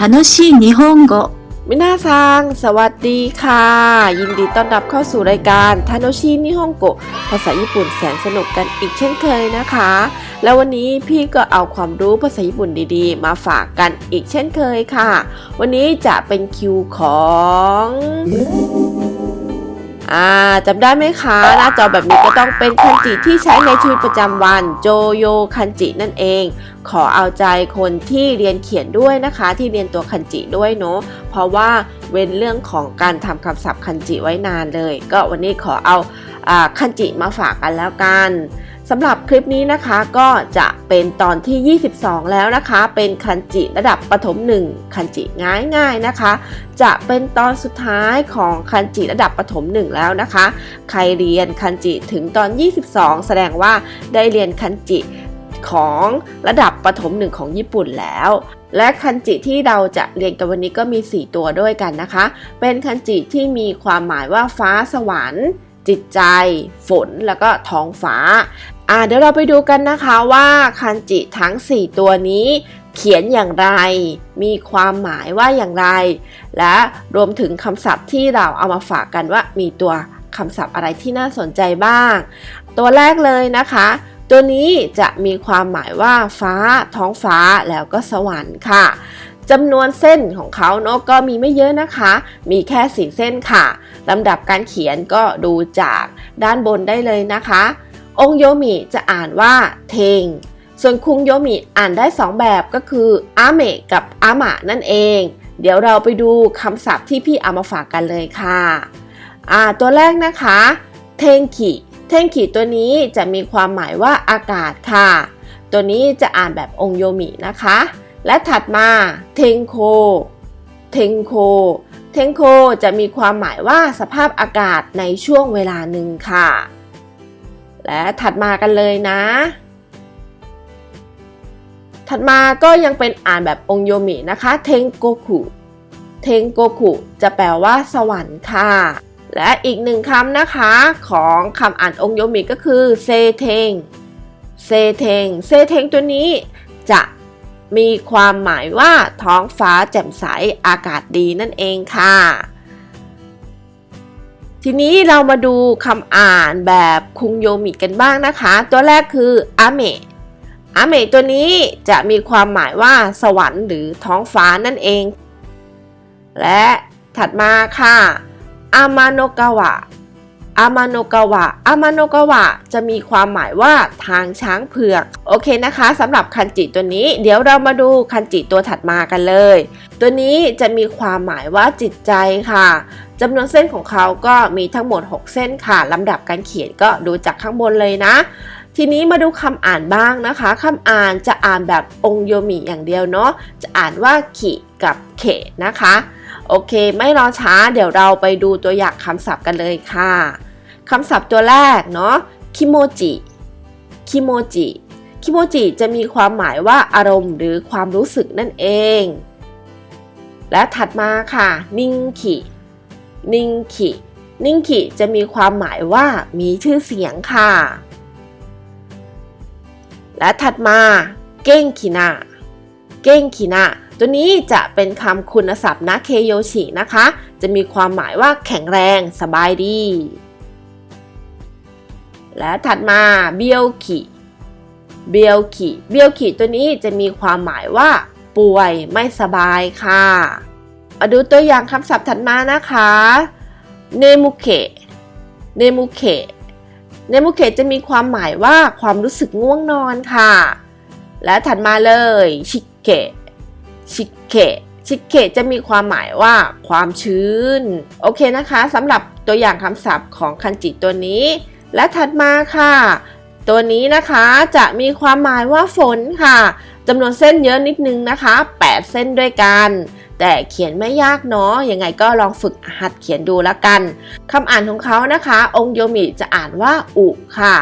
楽しい日本語 มินาซัง สวัสดีค่ะ ยินดีต้อนรับเข้าสู่รายการทาโนชินิฮงโกะภาษาญี่ปุ่นแสนสนุกกันอีกเช่นเคยนะคะ แล้ววันนี้พี่ก็เอาความรู้ภาษาญี่ปุ่นดีๆ มาฝากกันอีกเช่นเคยค่ะ วันนี้จะเป็นคิวของ อ่าจำได้ไหมคะ หน้าจอแบบนี้ก็ต้องเป็นคันจิที่ใช้ในชีวิตประจำวันโจโยคันจินั่นเอง ขอเอาใจคนที่เรียนเขียนด้วยนะคะ ที่เรียนตัวคันจิด้วยเนาะเพราะว่าเว้นเรื่องของการทำคำศัพท์คันจิไว้นานเลย ก็วันนี้ขอเอาอ่าคันจิมาฝากกันแล้วกัน สำหรับคลิปนี้นะคะก็จะเป็นตอนที่ 22 แล้วนะคะ เป็นคันจิระดับประถม1คันจิง่ายๆนะคะ จะเป็นตอนสุดท้ายของคันจิระดับประถม1แล้วนะคะ ใครเรียนคันจิถึงตอน 22 แสดงว่าได้เรียนคันจิของระดับประถมหนึ่งของญี่ปุ่นแล้ว และคันจิที่เราจะเรียนกันวันนี้ก็มี 4 ตัวด้วยกันนะคะ เป็นคันจิที่มีความหมายว่าฟ้าสวรรค์จิตใจ ฝน แล้วก็ท้องฟ้า อ่าเดี๋ยวเราไปดูกันนะคะว่าคันจิทั้ง 4 ตัวนี้เขียนอย่างไร มีความหมายว่าอย่างไร และรวมถึงคำศัพท์ที่เราเอามาฝากกันว่ามีตัวคำศัพท์อะไรที่น่าสนใจบ้าง ตัวแรกเลยนะคะ ตัวนี้จะมีความหมายว่าฟ้า ท้องฟ้าแล้วก็สวรรค์ค่ะจำนวนเส้นของเขาเนาะก็มีไม่เยอะนะคะ มีแค่สี่เส้นค่ะลำดับการเขียนก็ดูจากด้านบนได้เลยนะคะ องโยมิจะอ่านว่าเทง ส่วนคุงโยมิอ่านได้ 2 แบบก็คืออาเมะกับอามะนั่นเอง เดี๋ยวเราไปดูคำศัพท์ที่พี่เอามาฝากกันเลยค่ะอ่าตัวแรกนะคะ เทงคิเทงคิตัวนี้จะมีความหมายว่าอากาศค่ะ ตัวนี้จะอ่านแบบองโยมินะคะ และถัดมาเทงโค เทงโค เทงโคจะมีความหมายว่าสภาพอากาศในช่วงเวลาหนึ่งค่ะ และถัดมากันเลยนะ ถัดมาก็ยังเป็นอ่านแบบองโยมินะคะ เทงโกคุ เทงโกคุจะแปลว่าสวรรค์ค่ะ และอีกหนึ่งคำนะคะของคำอ่านองโยมิก็คือเซเทง เซเทง เซเทงตัวนี้จะมีความหมายว่าท้องฟ้าแจ่มใสอากาศดีนั่นเองค่ะ ทีนี้เรามาดูคำอ่านแบบคุงโยมิกันบ้างนะคะ ตัวแรกคืออาเมะอาเมะตัวนี้จะมีความหมายว่าสวรรค์หรือท้องฟ้านั่นเอง และถัดมาค่ะอามาโนกาวะอามาโนกาวะอามาโนกาวะจะมีความหมายว่าทางช้างเผือก โอเคนะคะสำหรับคันจิตัวนี้ เดี๋ยวเรามาดูคันจิตัวถัดมากันเลย ตัวนี้จะมีความหมายว่าจิตใจค่ะ จำนวนเส้นของเขาก็มีทั้งหมด 6 เส้นค่ะลำดับการเขียนก็ดูจากข้างบนเลยนะ ทีนี้มาดูคำอ่านบ้างนะคะคำอ่านจะอ่านแบบองโยมิอย่างเดียวเนาะจะอ่านว่าขิกับเขนะคะ โอเค ไม่รอช้าเดี๋ยวเราไปดูตัวอย่างคำศัพท์กันเลยค่ะคำศัพท์ตัวแรกเนาะคิโมจิคิโมจิคิโมจิจะมีความหมายว่าอารมณ์หรือความรู้สึกนั่นเอง และถัดมาค่ะ นิงคิ นิงคินิงคิจะมีความหมายว่ามีชื่อเสียงค่ะ และถัดมาเก้งคินาเก้งคินาตัวนี้จะเป็นคำคุณศัพท์นะเคโยชินะคะ จะมีความหมายว่าแข็งแรงสบายดี และถัดมาเบียวคิเบียวคิเบียวคิตัวนี้จะมีความหมายว่า ป่วยไม่สบายค่ะ มาดูตัวอย่างคำศัพท์ถัดมานะคะเนมุเคะเนมุเคะเนมุเคะจะมีความหมายว่าความรู้สึกง่วงนอนค่ะ และถัดมาเลยชิเกะชิเกะชิเกะจะมีความหมายว่าความชื้น โอเคนะคะสำหรับตัวอย่างคำศัพท์ของคันจิตัวนี้ และถัดมาค่ะ ตัวนี้นะคะจะมีความหมายว่าฝนค่ะจำนวนเส้นเยอะนิดนึงนะคะ 8 เส้นด้วยกัน แต่เขียนไม่ยากเนาะยังไงก็ลองฝึกหัดเขียนดูละกันคำอ่านของเขานะคะ องโยมิจะอ่านว่าอุค่ะ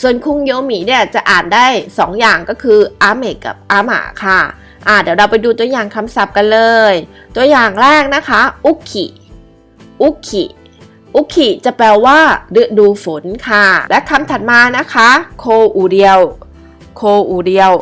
ส่วนคุงโยมิเนี่ยจะอ่านได้ 2 อย่างก็คืออาเมกับอาหมะค่ะอ่าเดี๋ยวเราไปดูตัวอย่างคำศัพท์กันเลย ตัวอย่างแรกนะคะอุกิอุกิอุกิจะแปลว่าฤดูฝนค่ะ และคำถัดมานะคะ โคอูเดียว โคอูเดียว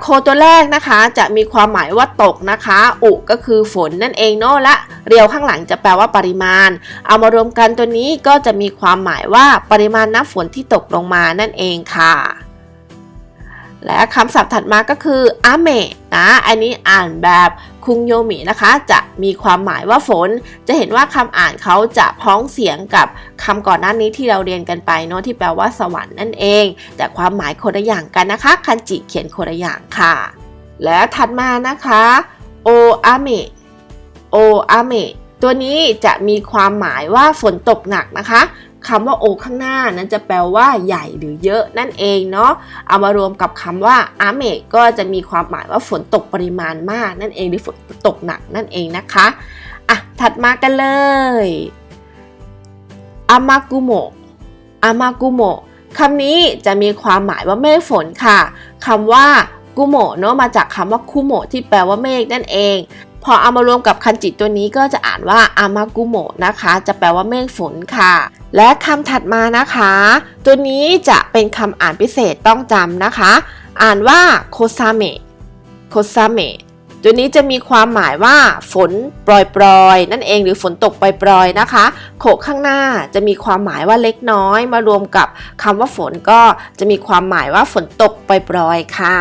โคตัวแรกนะคะจะมีความหมายว่าตกนะคะ อุก็คือฝนนั่นเองเนาะและเรียวข้างหลังจะแปลว่าปริมาณ เอามารวมกันตัวนี้ก็จะมีความหมายว่าปริมาณน้ำฝนที่ตกลงมานั่นเองค่ะ และคำศัพท์ถัดมาก็คืออาเมนะ อันนี้อ่านแบบคุงโยมินะคะ จะมีความหมายว่าฝน จะเห็นว่าคำอ่านเขาจะพ้องเสียงกับคำก่อนหน้านี้ที่เราเรียนกันไปเนาะที่แปลว่าสวรรค์นั่นเอง แต่ความหมายคนละอย่างกันนะคะ คันจิเขียนคนละอย่างค่ะ และถัดมานะคะโออาเมะโออาเมะตัวนี้จะมีความหมายว่าฝนตกหนักนะคะ คำว่าโอข้างหน้านั้นจะแปลว่าใหญ่หรือเยอะนั่นเองเนาะเอามารวมกับคำว่าอาเมก็จะมีความหมายว่าฝนตกปริมาณมากนั่นเองหรือฝนตกหนักนั่นเองนะคะอะถัดมากันเลยอามากุโมะอามากุโมะคำนี้จะมีความหมายว่าเมฆฝนค่ะคำว่ากุโมะเนาะมาจากคำว่าคุโมะที่แปลว่าเมฆนั่นเอง พอเอามารวมกับคันจิตัวนี้ก็จะอ่านว่าอามากุโมะนะคะ จะแปลว่าเมฆฝนค่ะ และคำถัดมานะคะ ตัวนี้จะเป็นคำอ่านพิเศษต้องจำนะคะ อ่านว่าโคซาเมะโคซาเมะตัวนี้จะมีความหมายว่าฝนปรอยๆ นั่นเองหรือฝนตกปรอยๆนะคะ โขข้างหน้าจะมีความหมายว่าเล็กน้อย มารวมกับคำว่าฝนก็จะมีความหมายว่าฝนตกปรอยๆค่ะ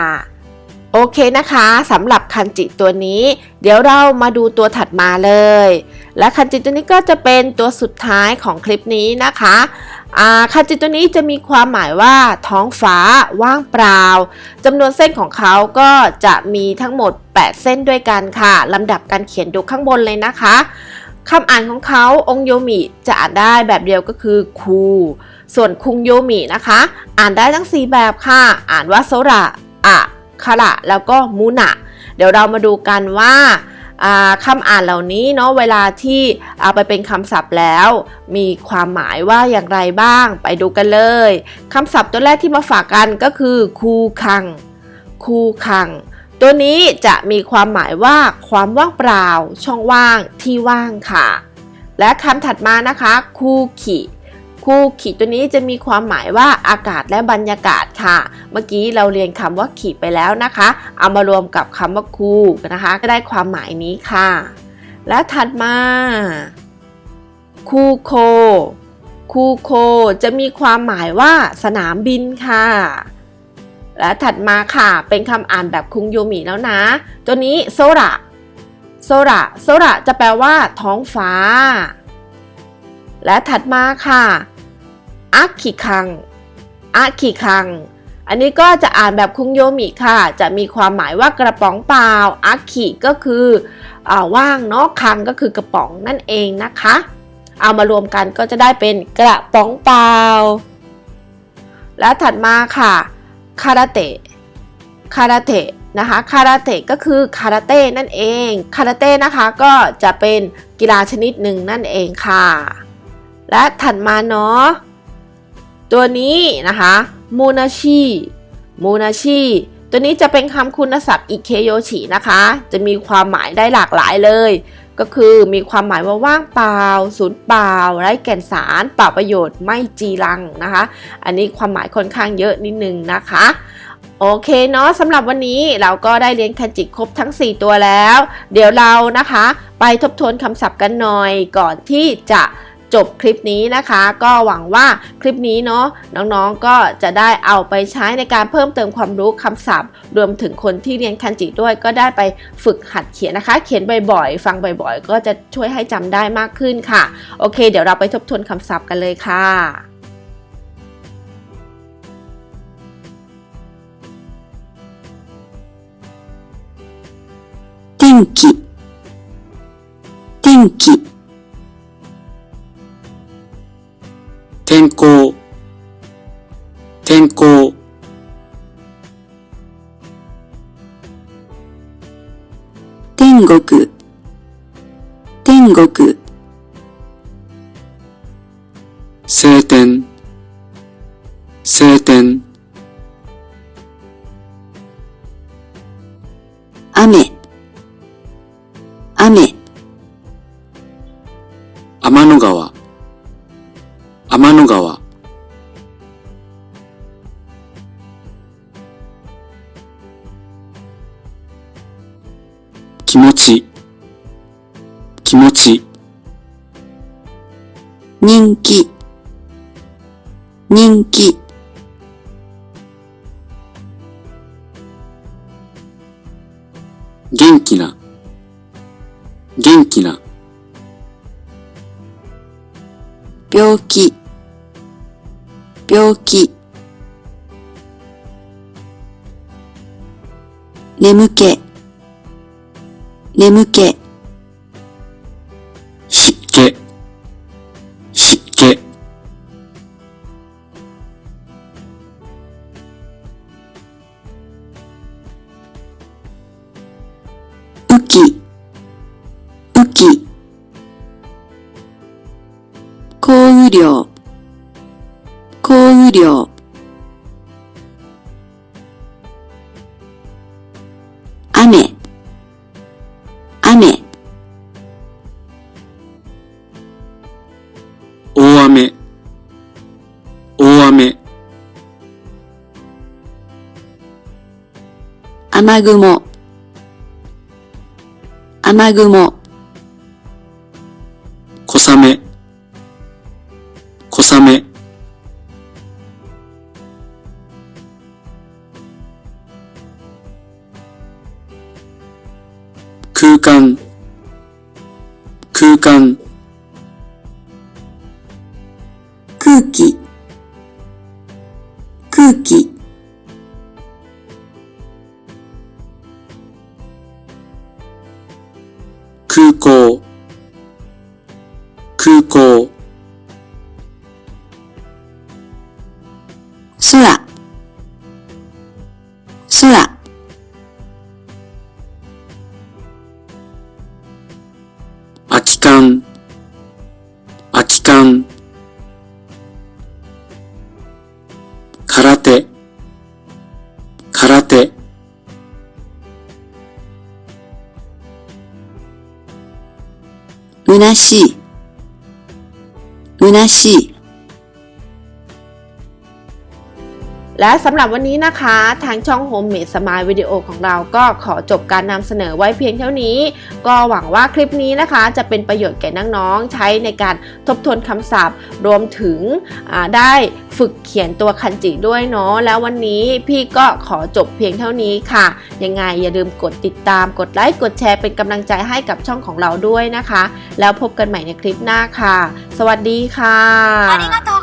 โอเคนะคะสำหรับคันจิตัวนี้ เดี๋ยวเรามาดูตัวถัดมาเลย และคันจิตัวนี้ก็จะเป็นตัวสุดท้ายของคลิปนี้นะคะคันจิตัวนี้จะมีความหมายว่าท้องฟ้าว่างเปล่าจำนวนเส้นของเขาก็จะมีทั้งหมด 8 เส้นด้วยกันค่ะลำดับการเขียนดูข้างบนเลยนะคะคำอ่านของเขาองโยมิจะอ่านได้แบบเดียวก็คือคูส่วนคุงโยมินะคะ อ่านได้ทั้ง 4 แบบค่ะ อ่านว่าโซระอะ คาระแล้วก็มูนะเดี๋ยวเรามาดูกันว่าคำอ่านเหล่านี้เนาะเวลาที่เอาไปเป็นคำศัพท์แล้ว มีความหมายว่าอย่างไรบ้างไปดูกันเลยคำศัพท์ตัวแรกที่มาฝากกันก็คือคูคังคูคัง ตัวนี้จะมีความหมายว่าความว่างเปล่า ช่องว่างที่ว่างค่ะ และคำถัดมานะคะคูขิ คู่ขิตัวนี้จะมีความหมายว่าอากาศและบรรยากาศค่ะ เมื่อกี้เราเรียนคำว่าขิไปแล้วนะคะ เอามารวมกับคำว่าคู่นะคะก็ได้ความหมายนี้ค่ะ และถัดมา คู่โค คู่โค จะมีความหมายว่าสนามบินค่ะและถัดมาค่ะเป็นคำอ่านแบบคุงโยมิแล้วนะ ตัวนี้โซระโซระโซระจะแปลว่า ท้องฟ้า และถัดมาค่ะ อาคิคังอาคิคัง อันนี้ก็จะอ่านแบบคุงโยมิค่ะ จะมีความหมายว่ากระป๋องเปล่าอาคิก็คืออว่างเนาะคังก็คือกระป๋องนั่นเองนะคะ เอามารวมกันก็จะได้เป็นกระป๋องเปล่า และถัดมาค่ะคาราเตะคาราเตะนะคะคาราเตะก็คือคาราเต้นั่นเองคาราเต้นะคะก็จะเป็นกีฬาชนิดหนึ่งนั่นเองค่ะ และถัดมาเนาะ ตัวนี้นะคะมูนาชิมูนาชิตัวนี้จะเป็นคำคุณศัพท์อิเคโยชินะคะ จะมีความหมายได้หลากหลายเลย ก็คือมีความหมายว่าว่างเปล่าสูญเปล่าไร้แก่นสารเปล่าประโยชน์ไม่จีรังนะคะ อันนี้ความหมายค่อนข้างเยอะนิดนึงนะคะโอเคเนาะสำหรับวันนี้เราก็ได้เรียนคันจิครบทั้ง 4 ตัวแล้ว เดี๋ยวเรานะคะ ไปทบทวนคำศัพท์กันหน่อยก่อนที่จะ จบคลิปนี้นะคะ ก็หวังว่าคลิปนี้เนาะน้องๆก็จะได้เอาไปใช้ในการเพิ่มเติมความรู้คำศัพท์ รวมถึงคนที่เรียนคันจิด้วยก็ได้ไปฝึกหัดเขียนนะคะ เขียนบ่อยๆ ฟังบ่อยๆ ก็จะช่วยให้จำได้มากขึ้นค่ะ โอเค เดี๋ยวเราไปทบทวนคำศัพท์กันเลยค่ะ 天気天気 天国。天国。晴天。晴天。気持ち、人気、人気、元気な、元気な、病気、病気、眠気、眠気、湿気、湿気、雨季、雨季、降雨量、降雨量、雨雲、雨雲、小雨、小雨、空。港、空。港、空、空、空。き缶、空。き缶、空。手、空。手、虚しい、虚しい。 และสำหรับวันนี้นะคะ ทางช่อง Home Made Smile วิดีโอของเราก็ขอจบการนำเสนอไว้เพียงเท่านี้ ก็หวังว่าคลิปนี้นะคะ จะเป็นประโยชน์แก่น้องๆ ใช้ในการทบทวนคำศัพท์ รวมถึงอ่าได้ฝึกเขียนตัวคันจิด้วยเนาะแล้ววันนี้พี่ก็ขอจบเพียงเท่านี้ค่ะ ยังไงอย่าลืมกดติดตามกดไลค์กดแชร์เป็นกำลังใจให้กับช่องของเราด้วยนะคะ แล้วพบกันใหม่ในคลิปหน้าค่ะ สวัสดีค่ะ ありがとう